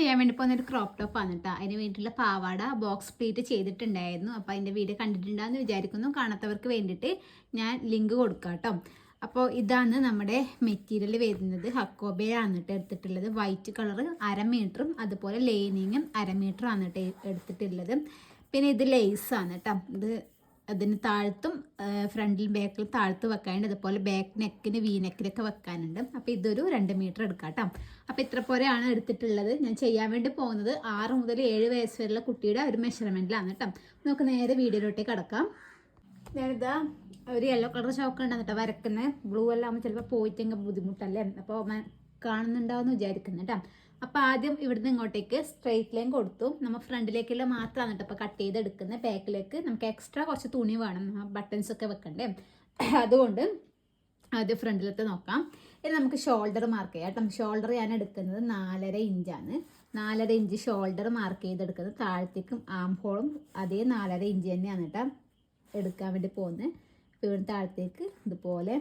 ചെയ്യാൻ വേണ്ടി പോകുന്ന ഒരു ക്രോപ്പ് ടോപ്പ് ആണ് കേട്ടോ അതിന് വേണ്ടിയിട്ടുള്ള പാവാട ബോക്സ് പ്ലേറ്റ് ചെയ്തിട്ടുണ്ടായിരുന്നു. അപ്പോൾ അതിന്റെ വീഡിയോ കണ്ടിട്ടുണ്ടാകുമെന്ന് വിചാരിക്കുന്നു. കാണാത്തവർക്ക് വേണ്ടിയിട്ട് ഞാൻ ലിങ്ക് കൊടുക്കാം കേട്ടോ അപ്പോൾ ഇതാണ് നമ്മുടെ മെറ്റീരിയൽ വരുന്നത്. ഹക്കോബയാണ് കേട്ടോ എടുത്തിട്ടുള്ളത്. വൈറ്റ് കളർ അര മീറ്ററും അതുപോലെ ലൈനിങ്ങും അര മീറ്ററും ആണ് കേട്ടോ എടുത്തിട്ടുള്ളത്. പിന്നെ ഇത് ലേസാണ് കേട്ടോ ഇത് അതിന് താഴ്ത്തും ഫ്രണ്ടിലും ബാക്കിലും താഴ്ത്ത് വെക്കാനുണ്ട്. അതുപോലെ ബാക്ക് നെക്കിന് വി നെക്കിലൊക്കെ വെക്കാനുണ്ട്. അപ്പോൾ ഇതൊരു രണ്ട് മീറ്റർ എടുക്കാം കേട്ടോ അപ്പോൾ ഇത്ര പോലെയാണ് എടുത്തിട്ടുള്ളത്. ഞാൻ ചെയ്യാൻ വേണ്ടി പോകുന്നത് ആറ് മുതൽ ഏഴ് വയസ്സ് വരെയുള്ള കുട്ടിയുടെ ഒരു മെഷർമെന്റിലാണ് കേട്ടോ നമുക്ക് നേരെ വീഡിയോയിലോട്ടേക്ക് കിടക്കാം. ഞാനിതാ ഒരു യെല്ലോ കളർ ചോക്ക് ഉണ്ടെന്ന് കേട്ടോ വരക്കുന്നത്. ബ്ലൂ എല്ലാം ചിലപ്പോൾ പോയിട്ടെങ്കിൽ ബുദ്ധിമുട്ടല്ലേ? അപ്പോൾ കാണുന്നുണ്ടാവുമെന്ന് വിചാരിക്കുന്നു കേട്ടോ അപ്പോൾ ആദ്യം ഇവിടുന്ന് ഇങ്ങോട്ടേക്ക് സ്ട്രെയിറ്റ് ലൈൻ കൊടുത്തു. നമ്മൾ ഫ്രണ്ടിലേക്കുള്ള മാത്രമാണ് കേട്ടോ അപ്പോൾ കട്ട് ചെയ്തെടുക്കുന്നത് ബാക്കിലേക്ക് നമുക്ക് എക്സ്ട്രാ കുറച്ച് തുണി വേണം. ബട്ടൺസ് ഒക്കെ വെക്കണ്ടേ. അതുകൊണ്ട് ആദ്യം ഫ്രണ്ടിലത്തെ നോക്കാം. ഇനി നമുക്ക് ഷോൾഡർ മാർക്ക് ചെയ്യാം കേട്ടോ ഷോൾഡർ ഞാൻ എടുക്കുന്നത് നാലര ഇഞ്ചാണ് നാലര ഇഞ്ച് ഷോൾഡർ മാർക്ക് ചെയ്തെടുക്കുന്നത് താഴത്തേക്കും ആം ഹോളും അതേ നാലര ഇഞ്ച് തന്നെയാണ് കേട്ടോ എടുക്കാൻ വേണ്ടി പോകുന്നത് ഇവിടെ താഴത്തേക്ക് ഇതുപോലെ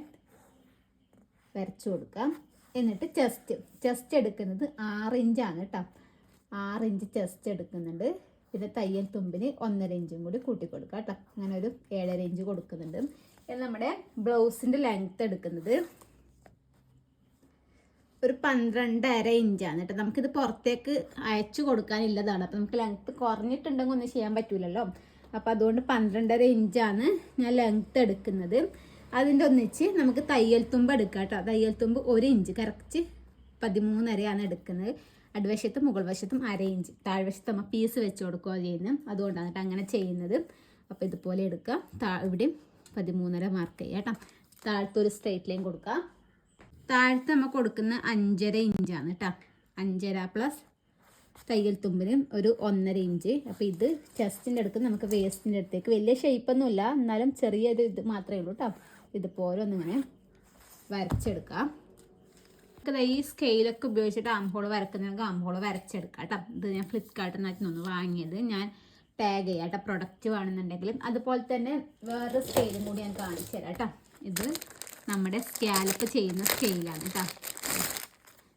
വരച്ചു കൊടുക്കാം. എന്നിട്ട് ചെസ്റ്റ് ചെസ്റ്റ് എടുക്കുന്നത് ആറ് ഇഞ്ചാണ് കേട്ടോ ആറ് ഇഞ്ച് ചെസ്റ്റ് എടുക്കുന്നുണ്ട്. പിന്നെ തയ്യൽ തുമ്പിന് ഒന്നര ഇഞ്ചും കൂടി കൂട്ടി കൊടുക്കുക കേട്ടോ അങ്ങനെ ഒരു ഏഴര ഇഞ്ച് കൊടുക്കുന്നുണ്ട്. ഇത് നമ്മുടെ ബ്ലൗസിന്റെ ലെങ്ത്ത് എടുക്കുന്നത് ഒരു പന്ത്രണ്ടര ഇഞ്ചാണ് കേട്ടോ നമുക്കിത് പുറത്തേക്ക് അയച്ചു കൊടുക്കാനുള്ളതാണ് അപ്പം നമുക്ക് ലെങ്ത്ത് കുറഞ്ഞിട്ടുണ്ടെങ്കിൽ ഒന്നും ചെയ്യാൻ പറ്റൂലല്ലോ. അപ്പോൾ അതുകൊണ്ട് പന്ത്രണ്ടര ഇഞ്ചാണ് ഞാൻ ലെങ്ത്ത് എടുക്കുന്നത്. അതിന്റെ ഒന്നിച്ച് നമുക്ക് തയ്യൽ തുമ്പ് എടുക്കാം കേട്ടോ തയ്യൽ തുമ്പ് ഒരു ഇഞ്ച്. കറക്റ്റ് പതിമൂന്നരയാണ് എടുക്കുന്നത്. അടിവശത്തും മുകൾ വശത്തും അര ഇഞ്ച്. താഴ്വശത്ത് നമ്മൾ പീസ് വെച്ച് കൊടുക്കുക ചെയ്യുന്നത്. അതുകൊണ്ടാണ് കേട്ടോ അങ്ങനെ ചെയ്യുന്നത്. അപ്പോൾ ഇതുപോലെ എടുക്കാം. താ ഇവിടെയും പതിമൂന്നര മാർക്ക് ചെയ്യുക കേട്ടോ താഴത്തെ ഒരു സ്ട്രൈറ്റ് ലൈൻ കൊടുക്കുക താഴത്ത് നമ്മൾ കൊടുക്കുന്ന അഞ്ചര ഇഞ്ചാണ് കേട്ടോ അഞ്ചര പ്ലസ് തയ്യൽ തുമ്പിന് ഒരു ഒന്നര ഇഞ്ച്. അപ്പോൾ ഇത് ചെസ്റ്റിന്റെ അടുത്ത് നമുക്ക് വേസ്റ്റിന്റെ അടുത്തേക്ക് വലിയ ഷേപ്പൊന്നുമില്ല എന്നാലും ചെറിയൊരു ഇത് മാത്രമേ ഉള്ളൂ കേട്ടോ ഇതുപോലെ ഒന്നിങ്ങനെ വരച്ചെടുക്കാം. നമുക്കത് ഈ സ്കെയിലൊക്കെ ഉപയോഗിച്ചിട്ട് ആംഹോൾ വരക്കുന്നതിനൊക്കെ ആംഹോൾ വരച്ചെടുക്കാം കേട്ടോ ഇത് ഞാൻ ഫ്ലിപ്കാർട്ടിൽ നിന്നൊന്ന് വാങ്ങിയത്. ഞാൻ ടാഗ് ചെയ്യാം കേട്ടോ പ്രൊഡക്റ്റ് വേണമെന്നുണ്ടെങ്കിലും. അതുപോലെ തന്നെ വേറെ സ്കെയിലും കൂടി ഞാൻ കാണിച്ചു തരാം കേട്ടോ ഇത് നമ്മുടെ സ്കാലപ്പ് ചെയ്യുന്ന സ്കെയിലാണ് കേട്ടോ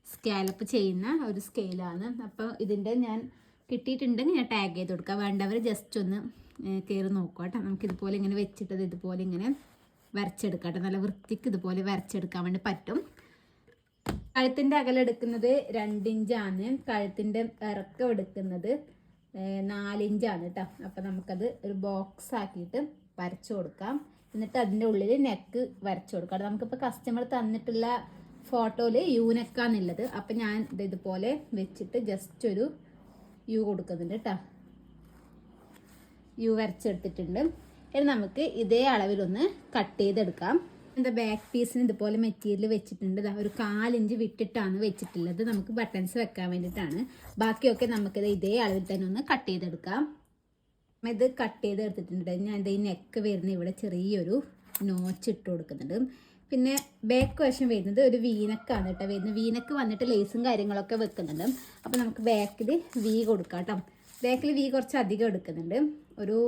സ്കാലപ്പ് ചെയ്യുന്ന ഒരു സ്കെയിലാണ് അപ്പോൾ ഇതിന്റെ ഞാൻ കിട്ടിയിട്ടുണ്ടെങ്കിൽ ഞാൻ ടാഗ് ചെയ്ത് കൊടുക്കാം. വേണ്ടവർ ജസ്റ്റ് ഒന്ന് കയറി നോക്കുക കേട്ടോ നമുക്കിതുപോലെ ഇങ്ങനെ വെച്ചിട്ടത് ഇതുപോലെ ഇങ്ങനെ വരച്ചെടുക്കാം കേട്ടോ നല്ല വൃത്തിക്ക് ഇതുപോലെ വരച്ചെടുക്കാൻ വേണ്ടി പറ്റും. കഴുത്തിന്റെ അകലം എടുക്കുന്നത് രണ്ടിഞ്ചാണ്. കഴുത്തിന്റെ ഇറക്കം എടുക്കുന്നത് നാലിഞ്ചാണ് കേട്ടോ അപ്പം നമുക്കത് ഒരു ബോക്സ് ആക്കിയിട്ട് വരച്ചു കൊടുക്കാം. എന്നിട്ട് അതിന്റെ ഉള്ളിൽ നെക്ക് വരച്ചു കൊടുക്കാം. നമുക്കിപ്പോൾ കസ്റ്റമർ തന്നിട്ടുള്ള ഫോട്ടോയിൽ യു നെക്കാന്നുള്ളത് അപ്പം ഞാൻ ഇത് ഇതുപോലെ വെച്ചിട്ട് ജസ്റ്റ് ഒരു യു കൊടുക്കുന്നുണ്ട് കേട്ടോ യു വരച്ചെടുത്തിട്ടുണ്ട്. ഇനി നമുക്ക് ഇതേ അളവിലൊന്ന് കട്ട് ചെയ്തെടുക്കാം. എന്താ ബാക്ക് പീസിന് ഇതുപോലെ മെറ്റീരിയൽ വെച്ചിട്ടുണ്ട്. ഒരു കാലിഞ്ച് വിട്ടിട്ടാണ് വെച്ചിട്ടുള്ളത്. നമുക്ക് ബട്ടൺസ് വെക്കാൻ വേണ്ടിയിട്ടാണ്. ബാക്കിയൊക്കെ നമുക്കിത് ഇതേ അളവിൽ തന്നെ ഒന്ന് കട്ട് ചെയ്തെടുക്കാം. ഇത് കട്ട് ചെയ്തെടുത്തിട്ടുണ്ട്. ഞാൻ ഇത് ഈ നെക്ക് വരുന്ന ഇവിടെ ചെറിയൊരു നോച്ച് ഇട്ട് കൊടുക്കുന്നുണ്ട്. പിന്നെ ബാക്ക് വശം വരുന്നത് ഒരു വീനക്കാണ് കേട്ടോ വരുന്നത്. വീനക്ക് വന്നിട്ട് ലേസും കാര്യങ്ങളൊക്കെ വെക്കുന്നുണ്ട്. അപ്പോൾ നമുക്ക് ബാക്കിൽ വി കൊടുക്കാം കേട്ടോ. ബാക്കിൽ വി കുറച്ച് അധികം എടുക്കുന്നുണ്ട്. ഒരു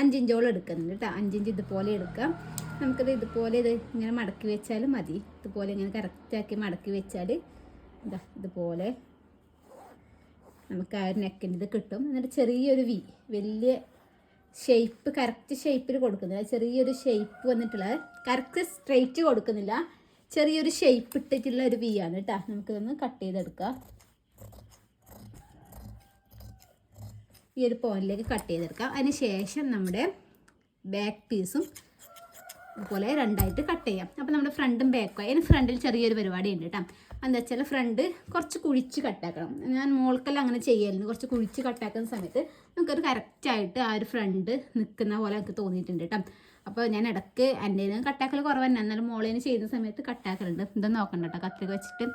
അഞ്ചിഞ്ചോളം എടുക്കുന്നുണ്ട് കേട്ടോ. അഞ്ചിഞ്ച് ഇതുപോലെ എടുക്കാം. നമുക്കത് ഇതുപോലെ ഇത് ഇങ്ങനെ മടക്കി വെച്ചാൽ മതി. ഇതുപോലെ ഇങ്ങനെ കറക്റ്റാക്കി മടക്കി വെച്ചാൽ ഇതാ ഇതുപോലെ നമുക്ക് ആ ഒരു നെക്കിന്റെ ഇത് കിട്ടും. എന്നിട്ട് ചെറിയൊരു വി വലിയ ഷേപ്പ് കറക്റ്റ് ഷേപ്പിൽ കൊടുക്കുന്നില്ല. ചെറിയൊരു ഷേപ്പ് വന്നിട്ടുള്ള കറക്റ്റ് സ്ട്രെയിറ്റ് കൊടുക്കുന്നില്ല. ചെറിയൊരു ഷേപ്പ് ഇട്ടിട്ടുള്ള ഒരു വി ആണ് കേട്ടോ. നമുക്കിതൊന്ന് കട്ട് ചെയ്തെടുക്കാം. ഈ ഒരു പോയിന്റിലേക്ക് കട്ട് ചെയ്തെടുക്കാം. അതിന് ശേഷം നമ്മുടെ ബാക്ക് പീസും അതുപോലെ രണ്ടായിട്ട് കട്ട് ചെയ്യാം. അപ്പോൾ നമ്മുടെ ഫ്രണ്ടും ബാക്കും അതിന് ഫ്രണ്ടിൽ ചെറിയൊരു പരിപാടി ഉണ്ട് കേട്ടോ എന്താ വെച്ചാൽ ഫ്രണ്ട് കുറച്ച് കുഴിച്ച് കട്ടാക്കണം ഞാൻ മോൾക്കെല്ലാം അങ്ങനെ ചെയ്യലുണ്ട് കുറച്ച് കുഴിച്ച് കട്ടാക്കുന്ന സമയത്ത് നമുക്കൊരു കറക്റ്റായിട്ട് ആ ഒരു ഫ്രണ്ട് നിൽക്കുന്ന പോലെ എനിക്ക് തോന്നിയിട്ടുണ്ട് കേട്ടോ അപ്പോൾ ഞാൻ ഇടയ്ക്ക് എന്റെ കട്ടാക്കൽ കുറവ് എന്നാലും മോളേന് ചെയ്യുന്ന സമയത്ത് കട്ടാക്കലുണ്ട് ഇതൊന്നും നോക്കണ്ട കേട്ടോ കത്തിരിക്ക വെച്ചിട്ട്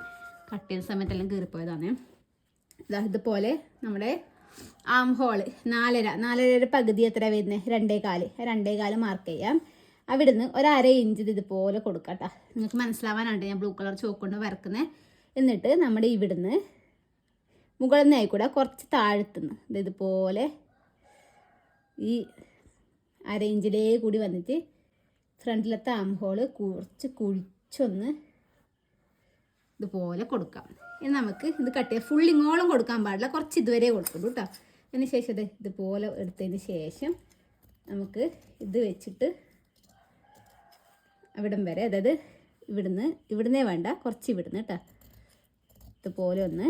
കട്ട് ചെയ്യുന്ന സമയത്തെല്ലാം കീറിപ്പോയതാണ്. ഇതാ ഇതുപോലെ നമ്മുടെ ആം ഹോൾ. നാലര. നാലരയുടെ പകുതി എത്ര വരുന്നത് രണ്ടേ കാൽ. രണ്ടേ കാൽ മാർക്ക് ചെയ്യാം. അവിടുന്ന് ഒരു അര ഇഞ്ച് ഇതുപോലെ കൊടുക്കാം കേട്ടോ നിങ്ങൾക്ക് മനസ്സിലാവാനാണ് ഞാൻ ബ്ലൂ കളർ ചോക്ക് കൊണ്ട് വരക്കുന്നത് എന്നിട്ട് നമ്മുടെ ഇവിടുന്ന് മുകളിൽ നിന്ന് ആയിക്കൂടെ കുറച്ച് താഴ്ത്തുന്നു ഇത് ഇതുപോലെ ഈ അര ഇഞ്ചിലേ കൂടി വന്നിട്ട് ഫ്രണ്ടിലത്തെ ആം ഹോൾ കുറച്ച് കുഴിച്ചൊന്ന് ഇതുപോലെ കൊടുക്കാം. ഇനി നമുക്ക് ഇത് കട്ട് ചെയ്യാം. ഫുൾ ഇങ്ങോളം കൊടുക്കാൻ പാടില്ല. കുറച്ച് ഇതുവരെ കൊടുക്കുള്ളൂ കേട്ടോ അതിന് ശേഷം ഇത് ഇതുപോലെ എടുത്തതിന് ശേഷം നമുക്ക് ഇത് വെച്ചിട്ട് അവിടം വരെ അതായത് ഇവിടുന്ന് ഇവിടുന്നേ വേണ്ട കുറച്ച് ഇവിടുന്ന് കേട്ടോ ഇതുപോലെ ഒന്ന്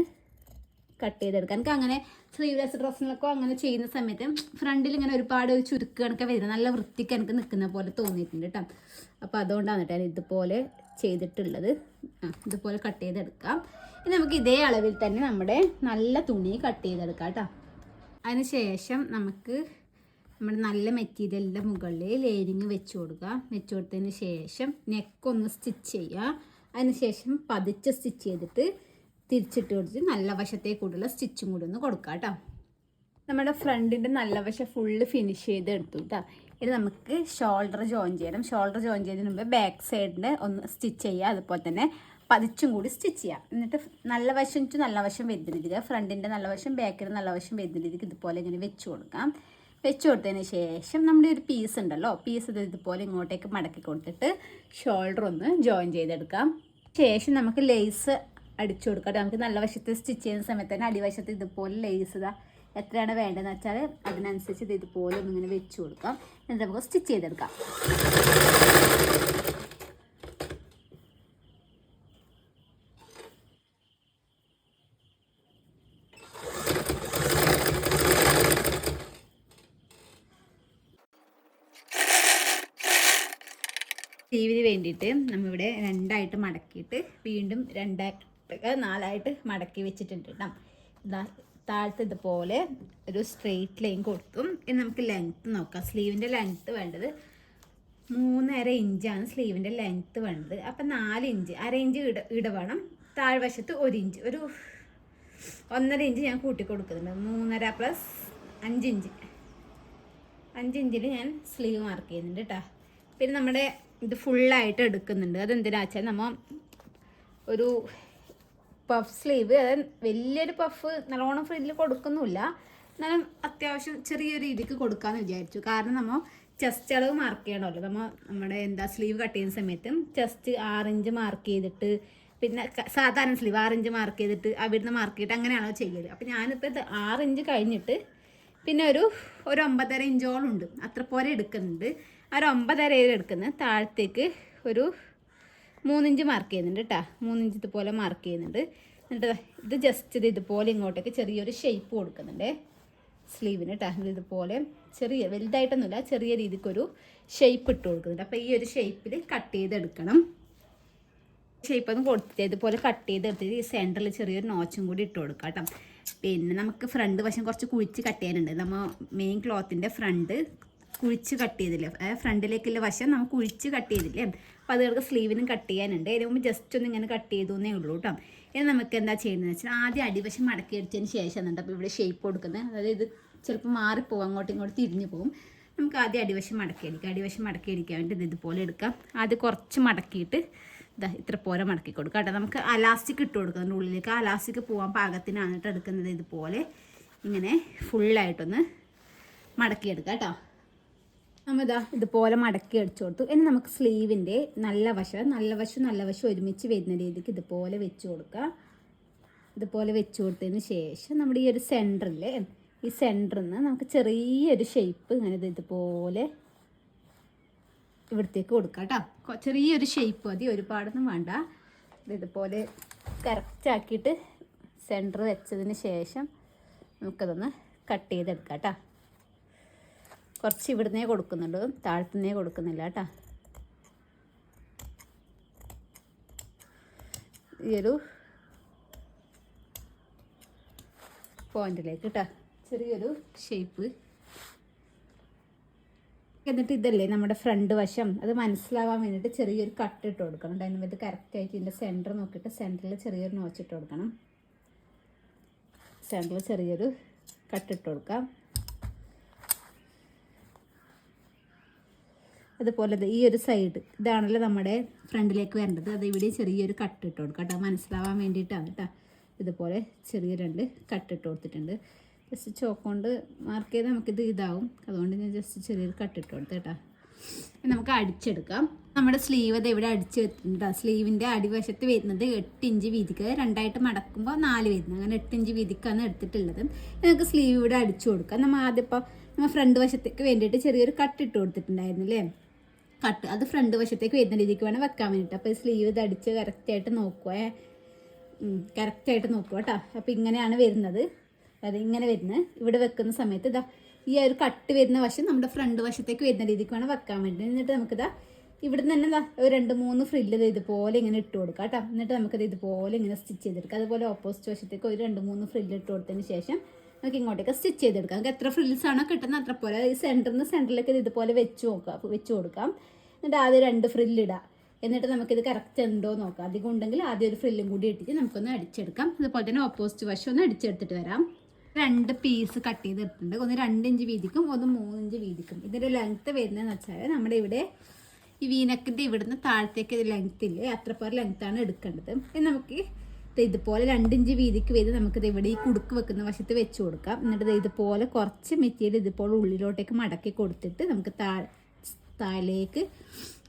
കട്ട് ചെയ്തെടുക്കാം. എനിക്ക് അങ്ങനെ സ്ലീവ്ലെസ് ഡ്രസ്സിനൊക്കെ അങ്ങനെ ചെയ്യുന്ന സമയത്ത് ഫ്രണ്ടിൽ ഇങ്ങനെ ഒരുപാട് ഒരു ചുരുക്ക് കണക്കെ വരുന്നത്. നല്ല വൃത്തിക്ക് എനിക്ക് നിൽക്കുന്ന പോലെ തോന്നിയിട്ടുണ്ട് കേട്ടോ അപ്പോൾ അതുകൊണ്ടാണ് കേട്ടോ ഇതുപോലെ ചെയ്തിട്ടുള്ളത്. ഇതുപോലെ കട്ട് ചെയ്തെടുക്കാം. ഇനി നമുക്ക് ഇതേ അളവിൽ തന്നെ നമ്മുടെ നല്ല തുണി കട്ട് ചെയ്തെടുക്കാം കേട്ടോ അതിനുശേഷം നമുക്ക് നമ്മുടെ നല്ല മെറ്റീരിയലിന്റെ മുകളിൽ ലെയറിങ് വെച്ച് കൊടുക്കുക. വെച്ച് കൊടുത്തതിന് ശേഷം നെക്കൊന്ന് സ്റ്റിച്ച് ചെയ്യുക. അതിന് ശേഷം പതിച്ച് സ്റ്റിച്ച് ചെയ്തിട്ട് തിരിച്ചിട്ട് കൊടുത്ത് നല്ല വശത്തേക്കൂടുള്ള സ്റ്റിച്ചും കൂടി ഒന്ന് കൊടുക്കുക കേട്ടോ നമ്മുടെ ഫ്രണ്ടിന്റെ നല്ല വശം ഫുള്ള് ഫിനിഷ് ചെയ്ത് എടുത്തു കേട്ടോ ഇനി നമുക്ക് ഷോൾഡർ ജോയിൻ ചെയ്യണം. ഷോൾഡർ ജോയിൻ ചെയ്തതിന് മുമ്പ് ബാക്ക് സൈഡിന് ഒന്ന് സ്റ്റിച്ച് ചെയ്യുക. അതുപോലെ തന്നെ പതിച്ചും കൂടി സ്റ്റിച്ച് ചെയ്യാം. എന്നിട്ട് നല്ല വശം ടു നല്ല വശം വരുന്ന രീതിക്ക് ഫ്രണ്ടിന്റെ നല്ല വശം ബാക്കിന്റെ നല്ല വശം വരുന്ന രീതിക്ക് ഇതുപോലെ ഇങ്ങനെ വെച്ച് കൊടുക്കാം. വെച്ച് കൊടുത്തതിന് ശേഷം നമ്മുടെ ഒരു പീസ് ഉണ്ടല്ലോ. പീസ് ഇത് ഇതുപോലെ ഇങ്ങോട്ടേക്ക് മടക്കി കൊടുത്തിട്ട് ഷോൾഡർ ഒന്ന് ജോയിൻ ചെയ്തെടുക്കാം. ശേഷം നമുക്ക് ലേസ് അടിച്ചു കൊടുക്കാം. നമുക്ക് നല്ല വശത്ത് സ്റ്റിച്ച് ചെയ്യുന്ന സമയത്ത് തന്നെ അടിവശത്ത് ഇതുപോലെ ലേസ് ഇതാ എത്രയാണ് വേണ്ടതെന്ന് വെച്ചാൽ അതിനനുസരിച്ച് ഇത് ഇതുപോലെ ഒന്നിങ്ങനെ വെച്ച് കൊടുക്കാം. എന്നിട്ട് നമുക്ക് സ്റ്റിച്ച് ചെയ്തെടുക്കാം. ടിവിന് വേണ്ടിയിട്ട് നമ്മളിവിടെ രണ്ടായിട്ട് മടക്കിയിട്ട് വീണ്ടും രണ്ടായിട്ട് നാലായിട്ട് മടക്കി വെച്ചിട്ടുണ്ട് കേട്ടോ. താഴത്ത് ഇതുപോലെ ഒരു സ്ട്രെയിറ്റ് ലൈൻ കൊടുത്തും ഇനി നമുക്ക് ലെങ്ത്ത് നോക്കാം. സ്ലീവിന്റെ ലെങ്ത്ത് വേണ്ടത് മൂന്നര ഇഞ്ചാണ് സ്ലീവിന്റെ ലെങ്ത്ത് വേണ്ടത്. അപ്പം നാല് ഇഞ്ച് അര ഇഞ്ച് ഇട ഇടവേണം. താഴ്വശത്ത് ഒരു ഇഞ്ച് ഒരു ഒന്നര ഇഞ്ച് ഞാൻ കൂട്ടി കൊടുക്കുന്നുണ്ട്. മൂന്നര പ്ലസ് അഞ്ച് ഇഞ്ച് അഞ്ച് ഇഞ്ചിൽ ഞാൻ സ്ലീവ് മാർക്ക് ചെയ്യുന്നുണ്ട് കേട്ടോ പിന്നെ നമ്മുടെ ഇത് ഫുള്ളായിട്ട് എടുക്കുന്നുണ്ട്. അതെന്തിനാ വെച്ചാൽ നമ്മൾ ഒരു പഫ് സ്ലീവ് അത് വലിയൊരു പഫ് നല്ലോണം ഫ്രില്ല് കൊടുക്കുന്നില്ല എന്നാലും അത്യാവശ്യം ചെറിയൊരു രീതിക്ക് കൊടുക്കാമെന്ന് വിചാരിച്ചു. കാരണം നമ്മൾ ചെസ്റ്റ് അളവ് മാർക്ക് ചെയ്യണമല്ലോ. നമ്മൾ നമ്മുടെ എന്താ സ്ലീവ് കട്ട് ചെയ്യുന്ന സമയത്തും ചെസ്റ്റ് ആറിഞ്ച് മാർക്ക് ചെയ്തിട്ട് പിന്നെ സാധാരണ സ്ലീവ് ആറിഞ്ച് മാർക്ക് ചെയ്തിട്ട് അവിടുന്ന് മാർക്ക് ചെയ്തിട്ട് അങ്ങനെയാണോ ചെയ്യൽ. അപ്പോൾ ഞാനിപ്പോൾ ഇത് ആറിഞ്ച് കഴിഞ്ഞിട്ട് പിന്നെ ഒരു ഒരു ഒമ്പതര ഇഞ്ചോളം ഉണ്ട്. അത്ര പോലെ എടുക്കുന്നുണ്ട്. ആ ഒരു ഒമ്പതര എടുക്കുന്നത്. താഴത്തേക്ക് ഒരു മൂന്നിഞ്ച് മാർക്ക് ചെയ്യുന്നുണ്ട് കേട്ടോ മൂന്നിഞ്ച് ഇതുപോലെ മാർക്ക് ചെയ്യുന്നുണ്ട്. എന്നിട്ട് ഇത് ജസ്റ്റ് ഇത് ഇതുപോലെ ഇങ്ങോട്ടേക്ക് ചെറിയൊരു ഷേപ്പ് കൊടുക്കുന്നുണ്ട്. സ്ലീവിന് കേട്ടോ ഇത് ഇതുപോലെ ചെറിയ വലുതായിട്ടൊന്നുമില്ല ചെറിയ രീതിക്കൊരു ഷേപ്പ് ഇട്ട് കൊടുക്കുന്നുണ്ട്. അപ്പോൾ ഈ ഒരു ഷേപ്പിൽ കട്ട് ചെയ്തെടുക്കണം. ഷേപ്പ് ഒന്ന് കൊടുത്തിട്ട് ഇതുപോലെ കട്ട് ചെയ്തെടുത്തിട്ട് ഈ സെന്ററിൽ ചെറിയൊരു നോച്ചും കൂടി ഇട്ട് കൊടുക്കാം കേട്ടോ പിന്നെ നമുക്ക് ഫ്രണ്ട് വശം കുറച്ച് കുഴിച്ച് കട്ട് ചെയ്യാനുണ്ട്. നമ്മൾ മെയിൻ ക്ലോത്തിന്റെ ഫ്രണ്ട് കുഴിച്ച് കട്ട് ചെയ്തില്ലേ? ഫ്രണ്ടിലേക്കുള്ള വശം നമുക്ക് കുഴിച്ച് കട്ട് ചെയ്തില്ലേ? അപ്പോൾ അതുകൾക്ക് സ്ലീവിനും കട്ട് ചെയ്യാനുണ്ട്. അതിന് മുമ്പ് ജസ്റ്റ് ഒന്ന് ഇങ്ങനെ കട്ട് ചെയ്തു എന്നേ ഉള്ളൂ കേട്ടോ ഇനി നമുക്ക് എന്താ ചെയ്യുന്നത് വെച്ചാൽ ആദ്യം അടിവശം മടക്കി അടിച്ചതിന് ശേഷം ഉണ്ട് അപ്പോൾ ഇവിടെ ഷേപ്പ് കൊടുക്കുന്നത്. അതായത് ഇത് ചിലപ്പോൾ മാറിപ്പോകും അങ്ങോട്ടും ഇങ്ങോട്ടും തിരിഞ്ഞു പോകും നമുക്ക് ആദ്യം അടിവശം മടക്കി അടിക്കാം അടിവശം മടക്കി അടിക്കാൻ വേണ്ടി ഇത് ഇതുപോലെ എടുക്കാം. ആദ്യം കുറച്ച് മടക്കിയിട്ട് ഇതാ ഇത്ര പോലെ മടക്കി കൊടുക്കാം കേട്ടോ നമുക്ക് അലാസ്റ്റിക് ഇട്ട് കൊടുക്കുന്നുണ്ട് ഉള്ളിലേക്ക്. ആ അലാസ്റ്റിക് പോകാൻ പാകത്തിനാണ് കേട്ടോ എടുക്കുന്നത്. ഇതുപോലെ ഇങ്ങനെ ഫുള്ളായിട്ടൊന്ന് മടക്കിയെടുക്കാം കേട്ടോ നമ്മൾ ഇതാ ഇതുപോലെ മടക്കി അടിച്ചു കൊടുത്തു. ഇനി നമുക്ക് സ്ലീവിന്റെ നല്ല വശം നല്ല വശം നല്ല വശം ഒരുമിച്ച് വരുന്ന രീതിക്ക് ഇതുപോലെ വെച്ച് കൊടുക്കുക ഇതുപോലെ വെച്ച് കൊടുത്തതിന് ശേഷം നമ്മുടെ ഈ ഒരു സെന്ററിൽ ഈ സെന്ററിൽ നിന്ന് നമുക്ക് ചെറിയൊരു ഷേപ്പ് ഇങ്ങനെ ഇതുപോലെ ഇവിടത്തേക്ക് കൊടുക്കാം കേട്ടോ ചെറിയൊരു ഷേപ്പ് മതി ഒരുപാടൊന്നും വേണ്ട. ഇത് ഇതുപോലെ കറക്റ്റ് ആക്കിയിട്ട് സെന്റർ വെച്ചതിന് ശേഷം നമുക്കതൊന്ന് കട്ട് ചെയ്തെടുക്കാം കേട്ടോ കുറച്ച് ഇവിടുന്നേ കൊടുക്കുന്നുള്ളൂ താഴ്ത്തുന്നേ കൊടുക്കുന്നില്ല കേട്ടോ. ഈ ഒരു പോയിന്റിലേക്ക് കേട്ടോ. ചെറിയൊരു ഷേപ്പ്. എന്നിട്ട് ഇതല്ലേ നമ്മുടെ ഫ്രണ്ട് വശം. അത് മനസ്സിലാവാൻ വേണ്ടിയിട്ട് ചെറിയൊരു കട്ട് ഇട്ട് കൊടുക്കണം അതിന് വേണ്ടി കറക്റ്റായിട്ട് ഇതിന്റെ സെന്റർ നോക്കിയിട്ട് സെന്ററിൽ ചെറിയൊരു നോച്ചിട്ട് കൊടുക്കണം. സെന്ററിൽ ചെറിയൊരു കട്ടിട്ട് കൊടുക്കാം. അതുപോലെ ഈ ഒരു സൈഡ് ഇതാണല്ലോ നമ്മുടെ ഫ്രണ്ടിലേക്ക് വരേണ്ടത്. അത് ഇവിടെ ചെറിയൊരു കട്ട് ഇട്ട് കൊടുക്കാം കേട്ടോ. മനസ്സിലാവാൻ വേണ്ടിയിട്ടാണ് കേട്ടോ. ഇതുപോലെ ചെറിയ രണ്ട് കട്ട് ഇട്ട് കൊടുത്തിട്ടുണ്ട്. ജസ്റ്റ് ചോക്ക് കൊണ്ട് മാർക്ക് ചെയ്ത് നമുക്കിത് ഇതാവും. അതുകൊണ്ട് ഞാൻ ജസ്റ്റ് ചെറിയൊരു കട്ട് ഇട്ട് കൊടുത്തു കേട്ടോ. നമുക്ക് അടിച്ചെടുക്കാം. നമ്മുടെ സ്ലീവ് അത് ഇവിടെ അടിച്ച് വെച്ചിട്ടുണ്ട് സ്ലീവിന്റെ അടിവശത്ത് വരുന്നത് എട്ട് ഇഞ്ച് വീതിക്ക്. രണ്ടായിട്ട് മടക്കുമ്പോൾ നാല് വരുന്നത്. അങ്ങനെ എട്ട് ഇഞ്ച് വീതിക്കാണ് എടുത്തിട്ടുള്ളത്. നമുക്ക് സ്ലീവ് ഇവിടെ അടിച്ചു കൊടുക്കാം. നമ്മൾ ആദ്യം ഇപ്പോൾ നമ്മൾ ഫ്രണ്ട് വശത്തേക്ക് വേണ്ടിയിട്ട് ചെറിയൊരു കട്ട് ഇട്ട് കൊടുത്തിട്ടുണ്ടായിരുന്നു അല്ലേ കട്ട്. അത് ഫ്രണ്ട് വശത്തേക്ക് വരുന്ന രീതിക്ക് വേണം വെക്കാൻ വേണ്ടിയിട്ട് അപ്പോൾ സ്ലീവ് ഇത് അടിച്ച് കറക്റ്റായിട്ട് നോക്കുക കറക്റ്റായിട്ട് നോക്കുക കേട്ടോ അപ്പോൾ ഇങ്ങനെയാണ് വരുന്നത്. അത് ഇങ്ങനെ വരുന്നത്. ഇവിടെ വെക്കുന്ന സമയത്ത് ഇതാ ഈ ഒരു കട്ട് വരുന്ന വശം നമ്മുടെ ഫ്രണ്ട് വശത്തേക്ക് വരുന്ന രീതിക്ക് വേണം വെക്കാൻ വേണ്ടി എന്നിട്ട് നമുക്കിതാ ഇവിടുന്ന് തന്നെ ഒരു രണ്ട് മൂന്ന് ഫ്രില്ല് ഇതുപോലെ ഇങ്ങനെ ഇട്ട് കൊടുക്കുക കേട്ടോ എന്നിട്ട് നമുക്കത് ഇതുപോലെ ഇങ്ങനെ സ്റ്റിച്ച് ചെയ്തെടുക്കാം. അതുപോലെ ഓപ്പോസിറ്റ് വശത്തേക്ക് ഒരു രണ്ട് മൂന്ന് ഫ്രില്ല് ഇട്ട് കൊടുത്തതിന് ശേഷം നമുക്ക് ഇങ്ങോട്ടേക്ക് സ്റ്റിച്ച് ചെയ്തെടുക്കാം. നമുക്ക് എത്ര ഫ്രിൽസ് ആണോ കിട്ടുന്നത് അത്ര പോലെ. ഈ സെന്ററിൽ നിന്ന് സെന്ററിലേക്ക് ഇത് ഇതുപോലെ വെച്ച് നോക്കാം വെച്ച് കൊടുക്കാം. എന്നിട്ട് ആദ്യം രണ്ട് ഫ്രില്ലിടുക എന്നിട്ട് നമുക്കിത് കറക്റ്റ് ഉണ്ടോ നോക്കാം. അധികം ഉണ്ടെങ്കിൽ ആദ്യം ഒരു ഫ്രില്ലും കൂടി ഇട്ടിട്ട് നമുക്കൊന്ന് അടിച്ചെടുക്കാം. അതുപോലെ തന്നെ ഓപ്പോസിറ്റ് വശം ഒന്ന് അടിച്ചെടുത്തിട്ട് വരാം. രണ്ട് പീസ് കട്ട് ചെയ്തെടുത്തിട്ടുണ്ട്. ഒന്ന് രണ്ട് ഇഞ്ച് വീതിക്കും ഒന്ന് മൂന്ന് ഇഞ്ച് വീതിക്കും. ഇതിന്റെ ലെങ്ത്ത് വരുന്നതെന്ന് വെച്ചാൽ നമ്മുടെ ഇവിടെ ഈ വീനക്കിന്റെ ഇവിടുന്ന് താഴത്തേക്ക് ലെങ്ത്ത് ഇല്ലേ അത്ര പോലെ ലെങ്ത്താണ് എടുക്കേണ്ടത്. ഇനി നമുക്ക് ഇതുപോലെ രണ്ടിഞ്ച് വീതിക്ക് വരുന്ന നമുക്കിത് ഇവിടെ ഈ കുടുക്ക് വെക്കുന്ന വശത്ത് വെച്ച് കൊടുക്കാം. എന്നിട്ട് ഇതുപോലെ കുറച്ച് മെറ്റീരിയൽ ഇതുപോലെ ഉള്ളിലോട്ടേക്ക് മടക്കി കൊടുത്തിട്ട് നമുക്ക് താഴെ താഴേക്ക്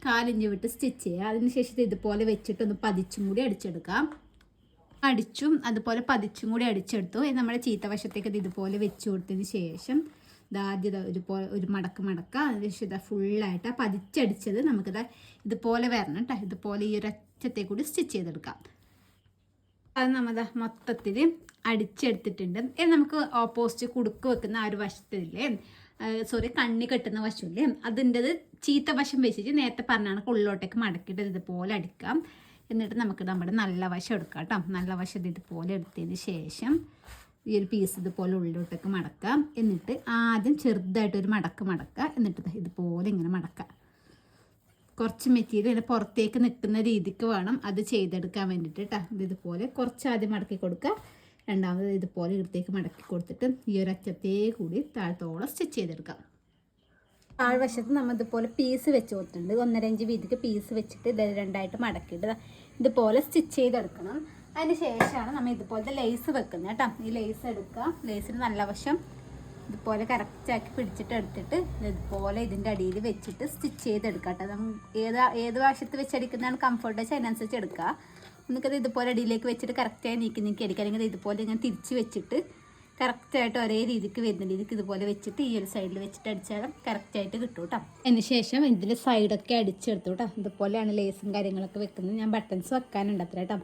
കാലിഞ്ച് വിട്ട് സ്റ്റിച്ച് ചെയ്യുക. അതിനുശേഷം ഇത് ഇതുപോലെ വെച്ചിട്ട് ഒന്ന് പതിച്ചും കൂടി അടിച്ചെടുക്കാം. അടിച്ചും അതുപോലെ പതിച്ചും കൂടി അടിച്ചെടുത്തു. നമ്മുടെ ചീത്ത വശത്തേക്ക് ഇത് ഇതുപോലെ വെച്ച് കൊടുത്തതിന് ശേഷം ഇതാ ഒരുപോലെ ഒരു മടക്ക് മടക്കുക. അതിനുശേഷം ഇതാ ഫുള്ളായിട്ട് പതിച്ചടിച്ചത് നമുക്കിത് ഇതുപോലെ വരണം കേട്ടോ. ഇതുപോലെ ഈ ഒരു അറ്റത്തെ കൂടി സ്റ്റിച്ച് ചെയ്തെടുക്കാം. അത് നമ്മുടെ മൊത്തത്തിൽ അടിച്ചെടുത്തിട്ടുണ്ട്. നമുക്ക് ഓപ്പോസിറ്റ് കുടുക്ക് വെക്കുന്ന ആ ഒരു വശത്തില്ലേ? സോറി കണ്ണി കെട്ടുന്ന വശമില്ലേ അതിന്റെത് ചീത്ത വശം വെച്ചിട്ട് നേരത്തെ പറഞ്ഞാണ് ഉള്ളിലോട്ടേക്ക് മടക്കിയിട്ട് ഇതുപോലെ അടിക്കാം. എന്നിട്ട് നമുക്ക് നമ്മുടെ നല്ല വശം എടുക്കാം കേട്ടോ. നല്ല വശം ഇത് ഇതുപോലെ എടുത്തതിന് ശേഷം ഈ ഒരു പീസ് ഇതുപോലെ ഉള്ളിലോട്ടേക്ക് മടക്കാം. എന്നിട്ട് ആദ്യം ചെറുതായിട്ട് ഒരു മടക്ക് മടക്കുക. എന്നിട്ട് ഇതുപോലെ ഇങ്ങനെ മടക്കാം കുറച്ച് മെറ്റീരിയൽ ഇങ്ങനെ പുറത്തേക്ക് നിൽക്കുന്ന രീതിക്ക് വേണം അത് ചെയ്തെടുക്കാൻ വേണ്ടിയിട്ട് കേട്ടോ. ഇത് ഇതുപോലെ കുറച്ച് ആദ്യം മടക്കി കൊടുക്കുക. രണ്ടാമത് ഇതുപോലെ ഇടത്തേക്ക് മടക്കി കൊടുത്തിട്ട് ഈ ഒരു അറ്റത്തേ കൂടി താഴത്തോളം സ്റ്റിച്ച് ചെയ്തെടുക്കാം. താഴ്വശത്ത് നമ്മൾ ഇതുപോലെ പീസ് വെച്ച് കൊടുത്തിട്ടുണ്ട്. ഒന്നര ഇഞ്ച് വീതിക്ക് പീസ് വെച്ചിട്ട് ഇത് രണ്ടായിട്ട് മടക്കിയിട്ട് ഇതുപോലെ സ്റ്റിച്ച് ചെയ്തെടുക്കണം. അതിന് ശേഷമാണ് നമ്മൾ ഇതുപോലത്തെ ലേസ് വെക്കുന്നത് കേട്ടോ. ഈ ലേസ് എടുക്കുക. ലേസിന് നല്ല വശം ഇതുപോലെ കറക്റ്റാക്കി പിടിച്ചിട്ട് എടുത്തിട്ട് ഇതുപോലെ ഇതിന്റെ അടിയിൽ വെച്ചിട്ട് സ്റ്റിച്ച് ചെയ്തെടുക്കുക കേട്ടോ. നമ്മൾ ഏത് ഏത് വശത്ത് വെച്ചടിക്കുന്നതാണ് കംഫർട്ട് വെച്ചാൽ അതിനനുസരിച്ച് എടുക്കുക. നമുക്കത് ഇതുപോലെ അടിയിലേക്ക് വെച്ചിട്ട് കറക്റ്റായി നീക്കി നീക്കി അടിക്കുക. അല്ലെങ്കിൽ ഇത് ഇതുപോലെ ഇങ്ങനെ തിരിച്ച് വെച്ചിട്ട് കറക്റ്റായിട്ട് ഒരേ രീതിക്ക് വരുന്ന രീതിക്ക് ഇതുപോലെ വെച്ചിട്ട് ഈ ഒരു സൈഡിൽ വെച്ചിട്ട് അടിച്ചാലും കറക്റ്റായിട്ട് കിട്ടും കേട്ടോ അതിന് ശേഷം ഇതിൽ സൈഡൊക്കെ അടിച്ചെടുത്തു കേട്ടോ ഇതുപോലെയാണ് ലേസും കാര്യങ്ങളൊക്കെ വെക്കുന്നത്. ഞാൻ ബട്ടൺസ് വെക്കാനുണ്ട് അത്ര കേട്ടോ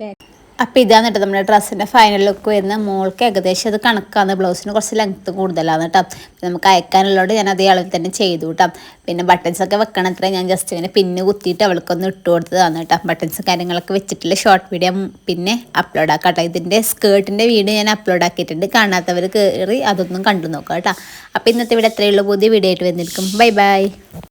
ബാക്ക് അപ്പോൾ ഇതാണ് കേട്ടോ നമ്മുടെ ഡ്രസ്സിന്റെ ഫൈനൽ ലുക്ക് വരുന്ന മോൾക്ക് ഏകദേശം അത് കണക്കാണ്. ബ്ലൗസിന് കുറച്ച് ലെങ്ത്ത് കൂടുതലാണ് കേട്ടോ. നമുക്ക് അയക്കാനുള്ളതുകൊണ്ട് ഞാൻ അതേ അളവിൽ തന്നെ ചെയ്തു കേട്ടോ. പിന്നെ ബട്ടൺസൊക്കെ വെക്കണം അത്ര ഞാൻ ജസ്റ്റ് ഇങ്ങനെ പിന്ന് കുത്തിയിട്ട് അവൾക്കൊന്ന് ഇട്ട് കൊടുത്തതാണ് കേട്ടോ. ബട്ടൺസ് കാര്യങ്ങളൊക്കെ വെച്ചിട്ടുള്ള ഷോർട്ട് വീഡിയോ പിന്നെ അപ്ലോഡ് ആക്കാം കേട്ടോ ഇതിന്റെ സ്കേർട്ടിന്റെ വീഡിയോ ഞാൻ അപ്ലോഡ് ആക്കിയിട്ടുണ്ട്. കാണാത്തവർ കയറി അതൊന്നും കണ്ടു നോക്കാം കേട്ടോ. അപ്പോൾ ഇന്നത്തെ ഇവിടെ എത്രയുള്ളൂ പുതിയ വീഡിയോ ആയിട്ട് വന്നിരിക്കും. Bye bye